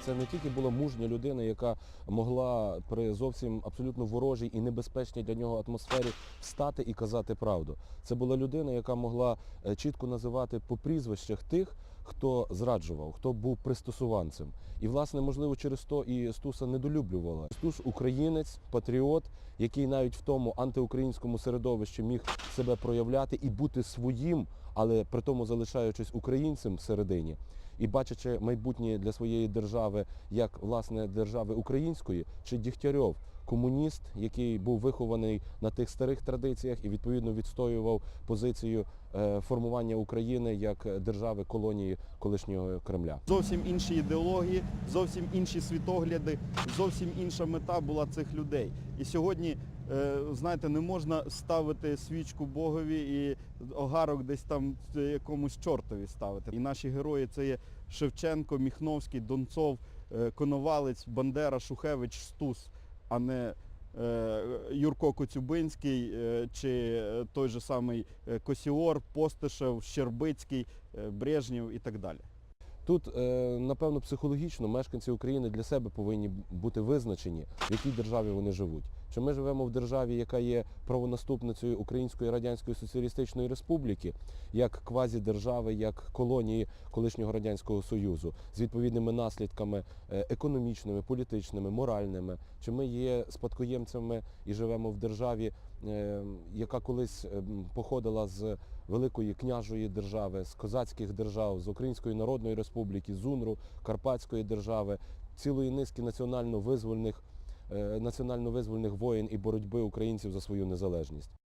Це не тільки була мужня людина, яка могла при зовсім абсолютно ворожій і небезпечній для нього атмосфері встати і казати правду. Це була людина, яка могла е, чітко називати по прізвищах тих, хто зраджував, хто був пристосуванцем. І, власне, можливо, через то і Стуса недолюблювала. Стус українець, патріот, який навіть в тому антиукраїнському середовищі міг себе проявляти і бути своїм, але при тому залишаючись українцем всередині. І бачачи майбутнє для своєї держави як власне держави української, чи Дігтярьов, комуніст, який був вихований на тих старих традиціях і відповідно відстоював позицію е, формування України як держави колонії колишнього Кремля. Зовсім інші ідеології, зовсім інші світогляди, зовсім інша мета була цих людей. І сьогодні, е, знаєте, не можна ставити свічку Богові і огарок десь там якомусь чортові ставити. І наші герої це є Шевченко, Міхновський, Донцов, е, Коновалець, Бандера, Шухевич, Стус, а не е, Юрко Коцюбинський е, чи е, той же самий Косіор, Постишев, Щербицький, Брежнєв і так далі. Тут, напевно, психологічно мешканці України для себе повинні бути визначені, в якій державі вони живуть. Чи ми живемо в державі, яка є правонаступницею Української Радянської Соціалістичної Республіки, як квазідержави, як колонії колишнього Радянського Союзу, з відповідними наслідками е, економічними, політичними, моральними, чи ми є спадкоємцями і живемо в державі, е, яка колись е, походила з великої княжої держави, з козацьких держав, з Української Народної Республіки, з УНРу, Карпатської держави, цілої низки національно-визвольних, е, національно-визвольних воєн і боротьби українців за свою незалежність.